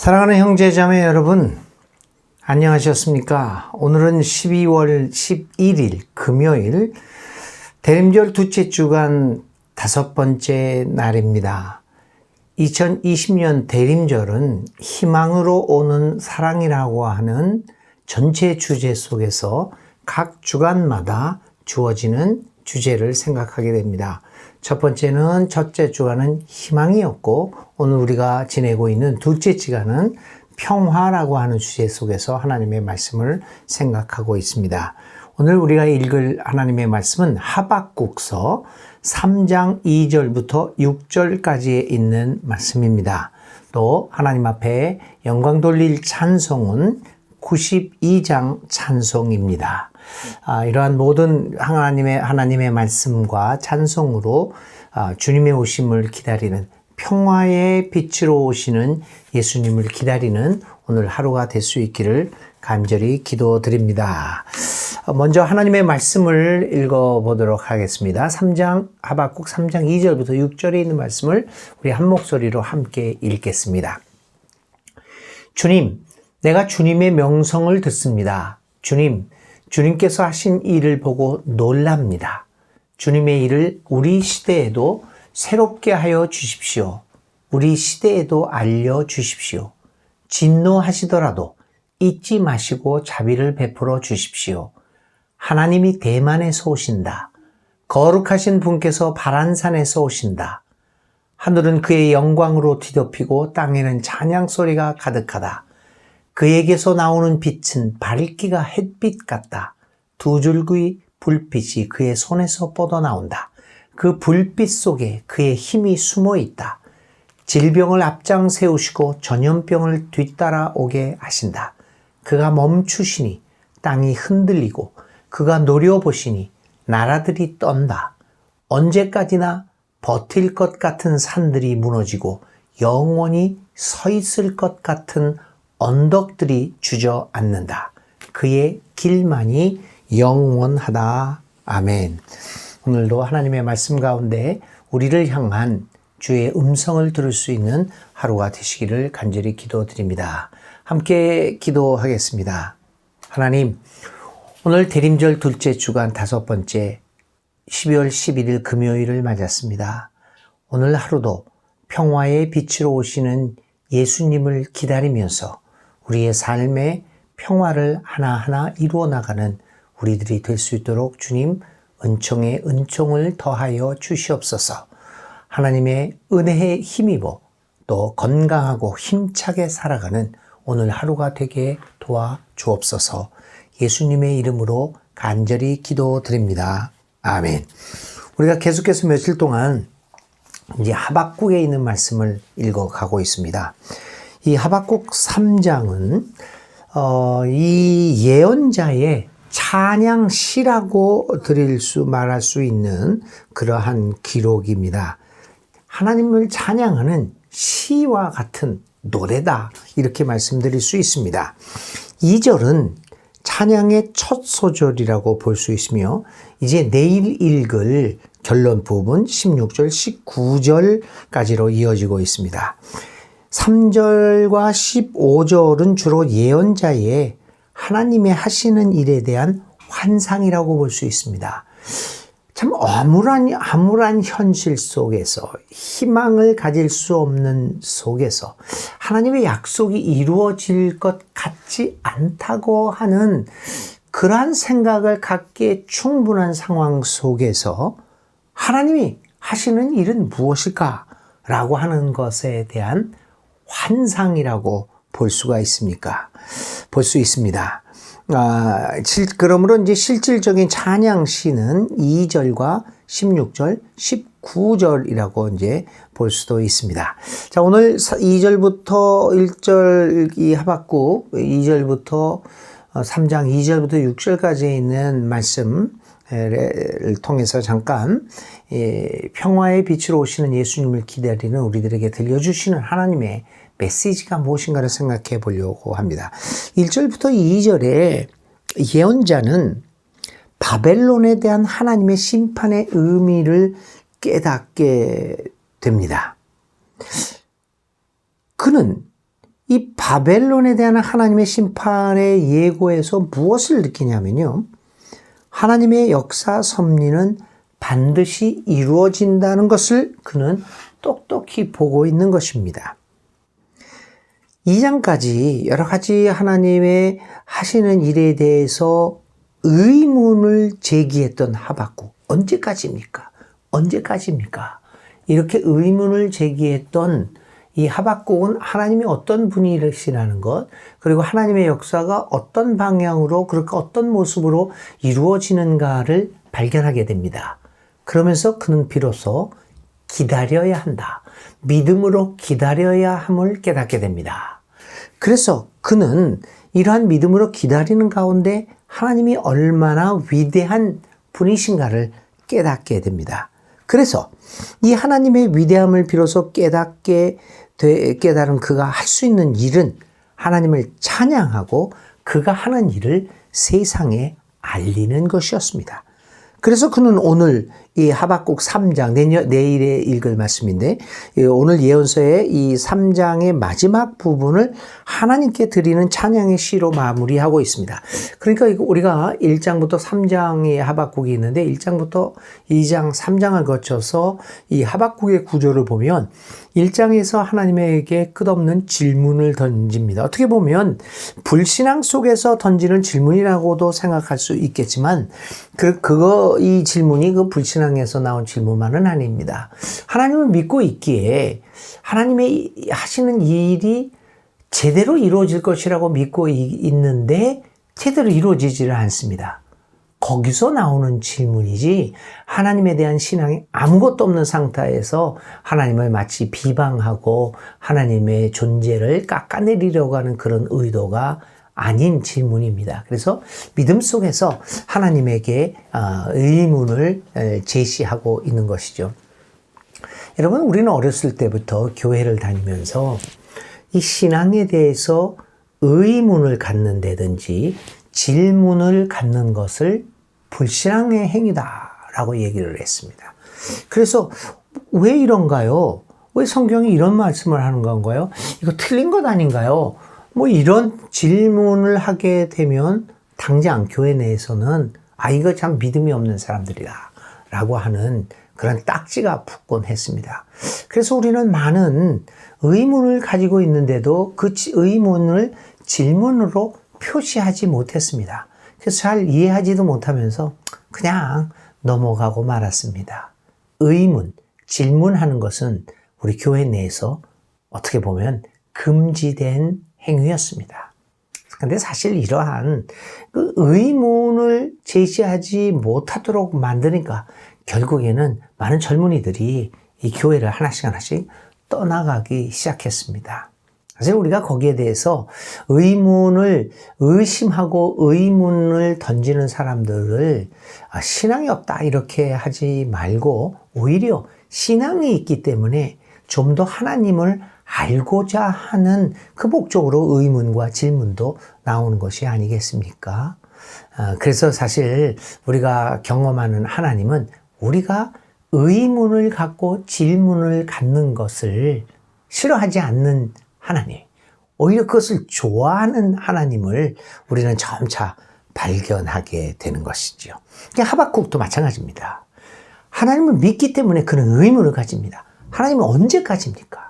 사랑하는 형제 자매 여러분, 안녕하셨습니까? 오늘은 12월 11일 금요일 대림절 둘째 주간 다섯 번째 날입니다. 2020년 대림절은 희망으로 오는 사랑이라고 하는 전체 주제 속에서 각 주간마다 주어지는 주제를 생각하게 됩니다. 첫 번째는 첫째 주간은 희망이었고 오늘 우리가 지내고 있는 둘째 주간은 평화라고 하는 주제 속에서 하나님의 말씀을 생각하고 있습니다. 오늘 우리가 읽을 하나님의 말씀은 하박국서 3장 2절부터 6절까지에 있는 말씀입니다. 또 하나님 앞에 영광 돌릴 찬송은 92장 찬송입니다. 아, 이러한 모든 하나님의 하나님의 말씀과 찬송으로 아, 주님의 오심을 기다리는 평화의 빛으로 오시는 예수님을 기다리는 오늘 하루가 될 수 있기를 간절히 기도드립니다. 먼저 하나님의 말씀을 읽어 보도록 하겠습니다. 3장 하박국 3장 2절부터 6절에 있는 말씀을 우리 한 목소리로 함께 읽겠습니다. 주님, 내가 주님의 명성을 듣습니다. 주님, 주님께서 하신 일을 보고 놀랍니다. 주님의 일을 우리 시대에도 새롭게 하여 주십시오. 우리 시대에도 알려 주십시오. 진노하시더라도 잊지 마시고 자비를 베풀어 주십시오. 하나님이 대만에서 오신다. 거룩하신 분께서 바란산에서 오신다. 하늘은 그의 영광으로 뒤덮이고 땅에는 찬양 소리가 가득하다. 그에게서 나오는 빛은 밝기가 햇빛 같다. 두 줄기 불빛이 그의 손에서 뻗어나온다. 그 불빛 속에 그의 힘이 숨어 있다. 질병을 앞장 세우시고 전염병을 뒤따라 오게 하신다. 그가 멈추시니 땅이 흔들리고 그가 노려보시니 나라들이 떤다. 언제까지나 버틸 것 같은 산들이 무너지고 영원히 서 있을 것 같은 언덕들이 주저앉는다. 그의 길만이 영원하다. 아멘. 오늘도 하나님의 말씀 가운데 우리를 향한 주의 음성을 들을 수 있는 하루가 되시기를 간절히 기도드립니다. 함께 기도하겠습니다. 하나님, 오늘 대림절 둘째 주간 다섯 번째 12월 11일 금요일을 맞았습니다. 오늘 하루도 평화의 빛으로 오시는 예수님을 기다리면서 우리의 삶의 평화를 하나하나 이루어 나가는 우리들이 될 수 있도록 주님 은총에 은총을 더하여 주시옵소서. 하나님의 은혜에 힘입어 또 건강하고 힘차게 살아가는 오늘 하루가 되게 도와 주옵소서. 예수님의 이름으로 간절히 기도드립니다. 아멘. 우리가 계속해서 며칠 동안 이제 하박국에 있는 말씀을 읽어가고 있습니다. 이 하박국 3장은 어, 이 예언자의 찬양시라고 드릴 수 말할 수 있는 그러한 기록입니다. 하나님을 찬양하는 시와 같은 노래다 이렇게 말씀드릴 수 있습니다. 2절은 찬양의 첫 소절이라고 볼 수 있으며 이제 내일 읽을 결론 부분 16절 19절까지로 이어지고 있습니다. 3절과 15절은 주로 예언자의 하나님의 하시는 일에 대한 환상이라고 볼 수 있습니다. 참 암울한, 암울한 현실 속에서 희망을 가질 수 없는 속에서 하나님의 약속이 이루어질 것 같지 않다고 하는 그러한 생각을 갖기에 충분한 상황 속에서 하나님이 하시는 일은 무엇일까? 라고 하는 것에 대한 환상이라고 볼 수가 있습니까? 볼 수 있습니다. 아, 그러므로 이제 실질적인 찬양 시는 2절과 16절, 19절이라고 이제 볼 수도 있습니다. 자, 오늘 2절부터 1절 이 하박국, 2절부터 3장 2절부터 6절까지 있는 말씀, 를 통해서 잠깐 평화의 빛으로 오시는 예수님을 기다리는 우리들에게 들려주시는 하나님의 메시지가 무엇인가를 생각해 보려고 합니다. 1절부터 2절에 예언자는 바벨론에 대한 하나님의 심판의 의미를 깨닫게 됩니다. 그는 이 바벨론에 대한 하나님의 심판의 예고에서 무엇을 느끼냐면요. 하나님의 역사 섭리는 반드시 이루어진다는 것을 그는 똑똑히 보고 있는 것입니다. 2장까지 여러 가지 하나님의 하시는 일에 대해서 의문을 제기했던 하박국. 언제까지입니까? 언제까지입니까? 이렇게 의문을 제기했던 이 하박국은 하나님이 어떤 분이시라는 것, 그리고 하나님의 역사가 어떤 방향으로, 그렇게 어떤 모습으로 이루어지는가를 발견하게 됩니다. 그러면서 그는 비로소 기다려야 한다. 믿음으로 기다려야 함을 깨닫게 됩니다. 그래서 그는 이러한 믿음으로 기다리는 가운데 하나님이 얼마나 위대한 분이신가를 깨닫게 됩니다. 그래서 이 하나님의 위대함을 비로소 깨닫게 되, 깨달은 그가 할 수 있는 일은 하나님을 찬양하고 그가 하는 일을 세상에 알리는 것이었습니다. 그래서 그는 오늘 이 하박국 3장 내년 내일에 읽을 말씀인데 오늘 예언서의 이 3장의 마지막 부분을 하나님께 드리는 찬양의 시로 마무리하고 있습니다. 그러니까 우리가 1장부터 3장의 하박국이 있는데 1장부터 2장, 3장을 거쳐서 이 하박국의 구조를 보면 1장에서 하나님에게 끝없는 질문을 던집니다. 어떻게 보면 불신앙 속에서 던지는 질문이라고도 생각할 수 있겠지만 그 그거 이 질문이 그 불신앙 에서 나온 질문만은 아닙니다. 하나님을 믿고 있기에 하나님의 하시는 일이 제대로 이루어질 것이라고 믿고 있는데 제대로 이루어지지를 않습니다. 거기서 나오는 질문이지 하나님에 대한 신앙이 아무것도 없는 상태에서 하나님을 마치 비방하고 하나님의 존재를 깎아내리려고 하는 그런 의도가 아닌 질문입니다. 그래서 믿음 속에서 하나님에게 어, 의문을 제시하고 있는 것이죠. 여러분, 우리는 어렸을 때부터 교회를 다니면서 이 신앙에 대해서 의문을 갖는다든지 질문을 갖는 것을 불신앙의 행위다라고 얘기를 했습니다. 그래서 왜 이런가요? 왜 성경이 이런 말씀을 하는 건가요? 이거 틀린 것 아닌가요? 뭐 이런 질문을 하게 되면 당장 교회 내에서는 아, 이거 참 믿음이 없는 사람들이다. 라고 하는 그런 딱지가 붙곤 했습니다. 그래서 우리는 많은 의문을 가지고 있는데도 그 의문을 질문으로 표시하지 못했습니다. 그래서 잘 이해하지도 못하면서 그냥 넘어가고 말았습니다. 의문, 질문하는 것은 우리 교회 내에서 어떻게 보면 금지된 행위였습니다. 근데 사실 이러한 그 의문을 제시하지 못하도록 만드니까 결국에는 많은 젊은이들이 이 교회를 하나씩 하나씩 떠나가기 시작했습니다. 사실 우리가 거기에 대해서 의문을 의심하고 의문을 던지는 사람들을 아, 신앙이 없다 이렇게 하지 말고 오히려 신앙이 있기 때문에 좀 더 하나님을 알고자 하는 그 목적으로 의문과 질문도 나오는 것이 아니겠습니까? 아, 그래서 사실 우리가 경험하는 하나님은 우리가 의문을 갖고 질문을 갖는 것을 싫어하지 않는 하나님, 오히려 그것을 좋아하는 하나님을 우리는 점차 발견하게 되는 것이죠. 하박국도 마찬가지입니다. 하나님을 믿기 때문에 그는 의문을 가집니다. 하나님은 언제까지입니까?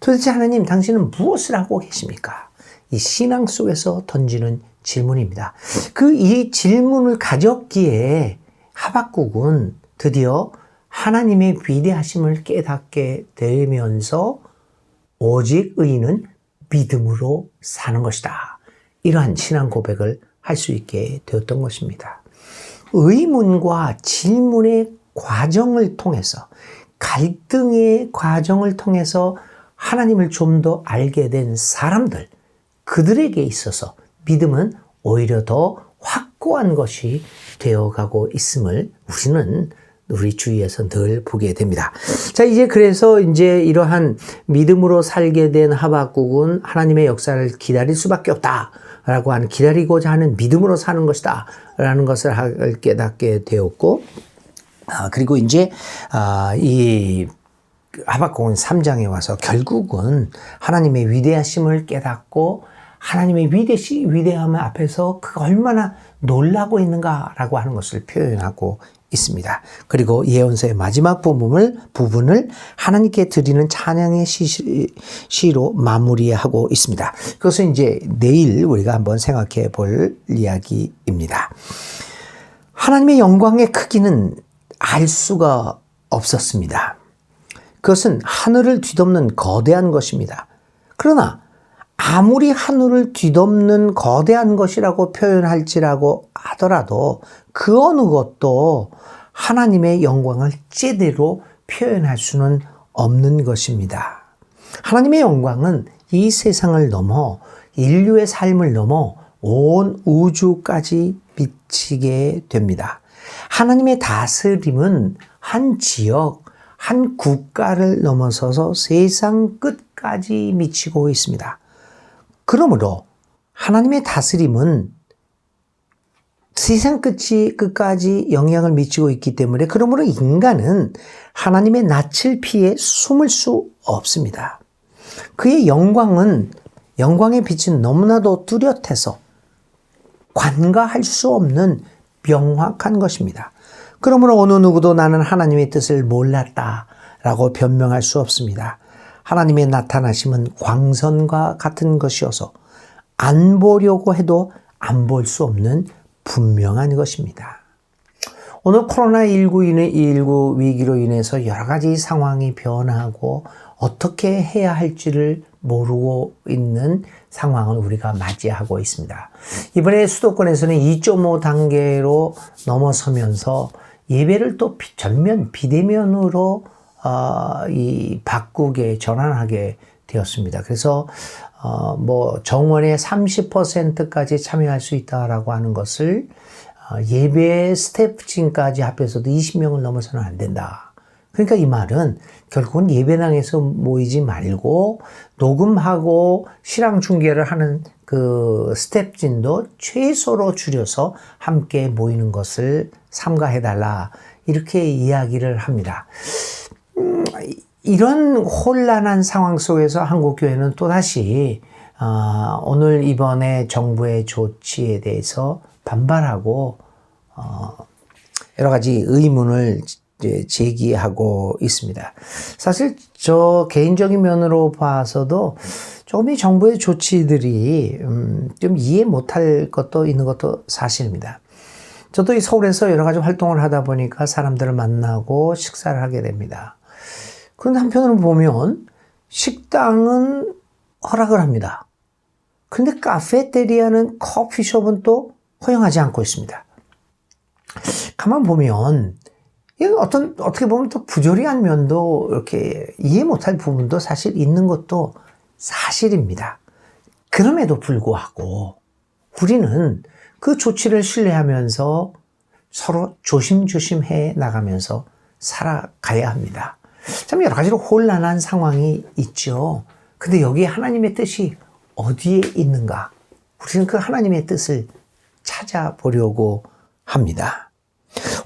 도대체 하나님 당신은 무엇을 하고 계십니까? 이 신앙 속에서 던지는 질문입니다. 그 이 질문을 가졌기에 하박국은 드디어 하나님의 위대하심을 깨닫게 되면서 오직 의인은 믿음으로 사는 것이다. 이러한 신앙 고백을 할 수 있게 되었던 것입니다. 의문과 질문의 과정을 통해서 갈등의 과정을 통해서 하나님을 좀 더 알게 된 사람들, 그들에게 있어서 믿음은 오히려 더 확고한 것이 되어가고 있음을 우리는 우리 주위에서 늘 보게 됩니다. 자, 이제 그래서 이제 이러한 믿음으로 살게 된 하박국은 하나님의 역사를 기다릴 수밖에 없다. 라고 하는 기다리고자 하는 믿음으로 사는 것이다. 라는 것을 깨닫게 되었고, 아, 그리고 이제, 아, 이, 하박국은 3장에 와서 결국은 하나님의 위대하심을 깨닫고 하나님의 위대시, 위대함 앞에서 그가 얼마나 놀라고 있는가라고 하는 것을 표현하고 있습니다. 그리고 예언서의 마지막 부분을, 부분을 하나님께 드리는 찬양의 시, 시로 마무리하고 있습니다. 그것은 이제 내일 우리가 한번 생각해 볼 이야기입니다. 하나님의 영광의 크기는 알 수가 없었습니다. 그것은 하늘을 뒤덮는 거대한 것입니다. 그러나 아무리 하늘을 뒤덮는 거대한 것이라고 표현할지라고 하더라도 그 어느 것도 하나님의 영광을 제대로 표현할 수는 없는 것입니다. 하나님의 영광은 이 세상을 넘어 인류의 삶을 넘어 온 우주까지 미치게 됩니다. 하나님의 다스림은 한 지역, 한 국가를 넘어서서 세상 끝까지 미치고 있습니다. 그러므로 하나님의 다스림은 세상 끝이 끝까지 영향을 미치고 있기 때문에 그러므로 인간은 하나님의 낯을 피해 숨을 수 없습니다. 그의 영광은 영광의 빛은 너무나도 뚜렷해서 관가할 수 없는 명확한 것입니다. 그러므로 어느 누구도 나는 하나님의 뜻을 몰랐다 라고 변명할 수 없습니다. 하나님의 나타나심은 광선과 같은 것이어서 안 보려고 해도 안 볼 수 없는 분명한 것입니다. 오늘 코로나19 위기로 인해서 여러 가지 상황이 변하고 어떻게 해야 할지를 모르고 있는 상황을 우리가 맞이하고 있습니다. 이번에 수도권에서는 2.5 단계로 넘어서면서 예배를 또 전면 비대면으로 어, 이 바꾸게 전환하게 되었습니다. 그래서 어, 뭐 정원의 30%까지 참여할 수 있다라고 하는 것을 어, 예배 스태프진까지 합해서도 20명을 넘어서는 안 된다. 그러니까 이 말은 결국은 예배당에서 모이지 말고 녹음하고 실황 중계를 하는 그 스텝진도 최소로 줄여서 함께 모이는 것을 삼가해달라. 이렇게 이야기를 합니다. 음, 이런 혼란한 상황 속에서 한국교회는 또다시 어, 오늘 이번에 정부의 조치에 대해서 반발하고 어, 여러 가지 의문을 제기하고 있습니다. 사실 저 개인적인 면으로 봐서도 조금 이 정부의 조치들이 음, 좀 이해 못할 것도 있는 것도 사실입니다. 저도 이 서울에서 여러 가지 활동을 하다 보니까 사람들을 만나고 식사를 하게 됩니다. 그런데 한편으로 보면 식당은 허락을 합니다. 근데 카페테리아는 커피숍은 또 허용하지 않고 있습니다. 가만 보면 이게 어떤 어떻게 보면 또 부조리한 면도 이렇게 이해 못할 부분도 사실 있는 것도 사실입니다. 그럼에도 불구하고 우리는 그 조치를 신뢰하면서 서로 조심조심 해 나가면서 살아가야 합니다. 참 여러 가지로 혼란한 상황이 있죠. 근데 여기 하나님의 뜻이 어디에 있는가? 우리는 그 하나님의 뜻을 찾아보려고 합니다.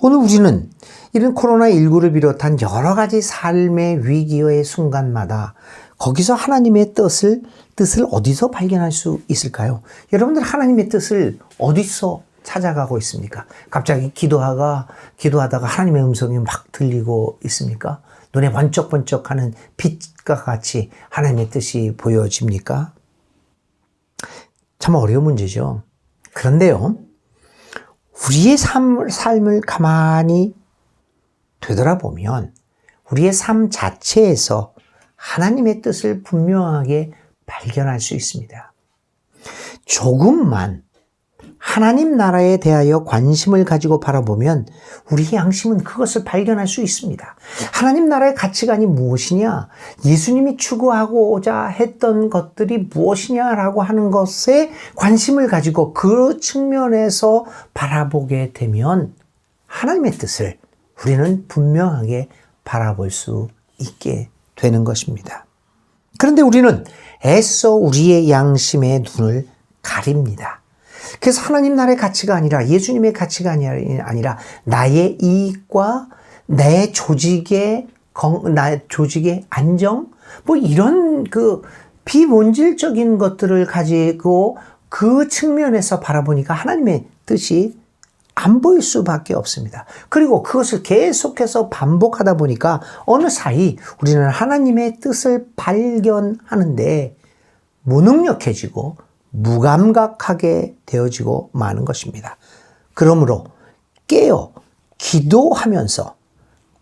오늘 우리는 이런 코로나19를 비롯한 여러 가지 삶의 위기의 순간마다 거기서 하나님의 뜻을, 뜻을 어디서 발견할 수 있을까요? 여러분들 하나님의 뜻을 어디서 찾아가고 있습니까? 갑자기 기도하가, 기도하다가 하나님의 음성이 막 들리고 있습니까? 눈에 번쩍번쩍 하는 빛과 같이 하나님의 뜻이 보여집니까? 참 어려운 문제죠. 그런데요, 우리의 삶, 삶을 가만히 되돌아보면 우리의 삶 자체에서 하나님의 뜻을 분명하게 발견할 수 있습니다. 조금만 하나님 나라에 대하여 관심을 가지고 바라보면 우리의 양심은 그것을 발견할 수 있습니다. 하나님 나라의 가치관이 무엇이냐? 예수님이 추구하고자 했던 것들이 무엇이냐라고 하는 것에 관심을 가지고 그 측면에서 바라보게 되면 하나님의 뜻을 우리는 분명하게 바라볼 수 있게 되는 것입니다. 그런데 우리는 애써 우리의 양심의 눈을 가립니다. 그래서 하나님 나라의 가치가 아니라 예수님의 가치가 아니라 나의 이익과 내 조직의 건, 나의 조직의 안정, 뭐 이런 그 비본질적인 것들을 가지고 그 측면에서 바라보니까 하나님의 뜻이 안 보일 수밖에 없습니다. 그리고 그것을 계속해서 반복하다 보니까 어느 사이 우리는 하나님의 뜻을 발견하는데 무능력해지고 무감각하게 되어지고 마는 것입니다. 그러므로 깨어 기도하면서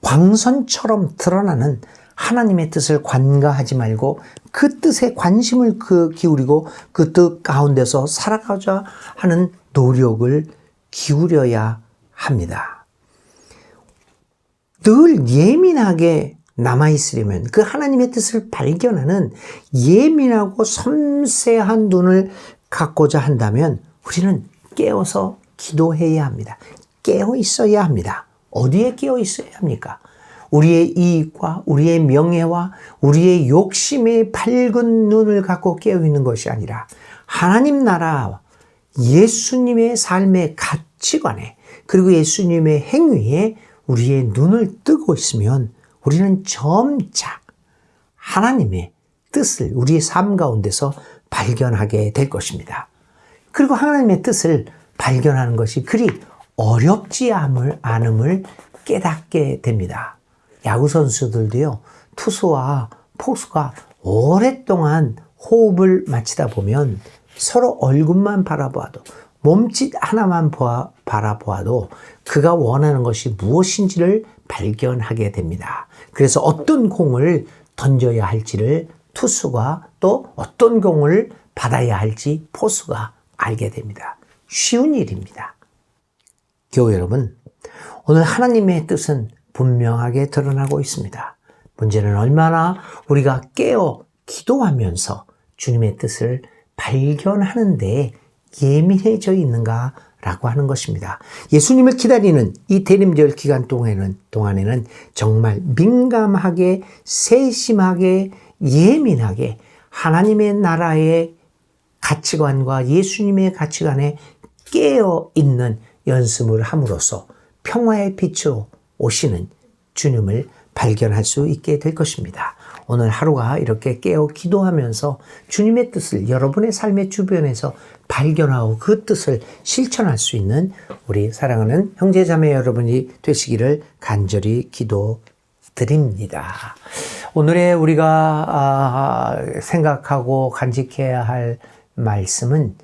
광선처럼 드러나는 하나님의 뜻을 관가하지 말고 그 뜻에 관심을 그 기울이고 그 뜻 가운데서 살아가자 하는 노력을 기울여야 합니다. 늘 예민하게 남아있으려면 그 하나님의 뜻을 발견하는 예민하고 섬세한 눈을 갖고자 한다면 우리는 깨어서 기도해야 합니다. 깨어 있어야 합니다. 어디에 깨어 있어야 합니까? 우리의 이익과 우리의 명예와 우리의 욕심의 밝은 눈을 갖고 깨어 있는 것이 아니라 하나님 나라 예수님의 삶의 가 치관에 그리고 예수님의 행위에 우리의 눈을 뜨고 있으면 우리는 점차 하나님의 뜻을 우리의 삶 가운데서 발견하게 될 것입니다. 그리고 하나님의 뜻을 발견하는 것이 그리 어렵지 않음을, 깨닫게 됩니다. 야구 선수들도요, 투수와 포수가 오랫동안 호흡을 마치다 보면 서로 얼굴만 바라보아도 몸짓 하나만 보아, 바라보아도 그가 원하는 것이 무엇인지를 발견하게 됩니다. 그래서 어떤 공을 던져야 할지를 투수가 또 어떤 공을 받아야 할지 포수가 알게 됩니다. 쉬운 일입니다. 교우 여러분, 오늘 하나님의 뜻은 분명하게 드러나고 있습니다. 문제는 얼마나 우리가 깨어 기도하면서 주님의 뜻을 발견하는데 예민해져 있는가 라고 하는 것입니다. 예수님을 기다리는 이 대림절 기간 동안에는, 동안에는 정말 민감하게, 세심하게, 예민하게 하나님의 나라의 가치관과 예수님의 가치관에 깨어 있는 연습을 함으로써 평화의 빛으로 오시는 주님을 발견할 수 있게 될 것입니다. 오늘 하루가 이렇게 깨어 기도하면서 주님의 뜻을 여러분의 삶의 주변에서 발견하고 그 뜻을 실천할 수 있는 우리 사랑하는 형제자매 여러분이 되시기를 간절히 기도드립니다. 오늘의 우리가 아, 생각하고 간직해야 할 말씀은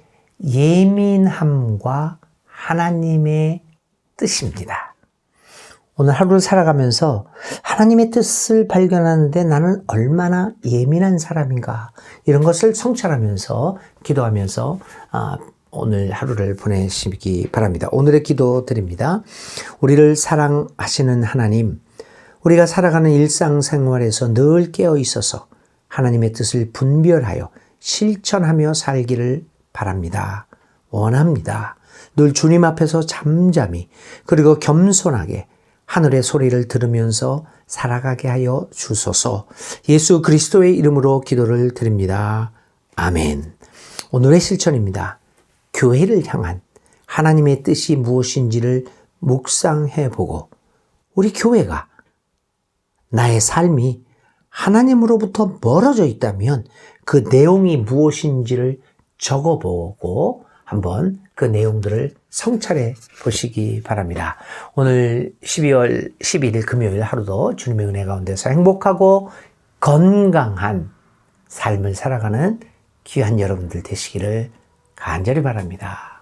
예민함과 하나님의 뜻입니다. 오늘 하루를 살아가면서 하나님의 뜻을 발견하는데 나는 얼마나 예민한 사람인가 이런 것을 성찰하면서 기도하면서 아, 오늘 하루를 보내시기 바랍니다. 오늘의 기도 드립니다. 우리를 사랑하시는 하나님, 우리가 살아가는 일상생활에서 늘 깨어 있어서 하나님의 뜻을 분별하여 실천하며 살기를 바랍니다. 원합니다. 늘 주님 앞에서 잠잠히 그리고 겸손하게 하늘의 소리를 들으면서 살아가게 하여 주소서 예수 그리스도의 이름으로 기도를 드립니다. 아멘. 오늘의 실천입니다. 교회를 향한 하나님의 뜻이 무엇인지를 묵상해 보고 우리 교회가 나의 삶이 하나님으로부터 멀어져 있다면 그 내용이 무엇인지를 적어보고 한번 그 내용들을 성찰해 보시기 바랍니다. 오늘 12월 11일 금요일 하루도 주님의 은혜 가운데서 행복하고 건강한 삶을 살아가는 귀한 여러분들 되시기를 간절히 바랍니다.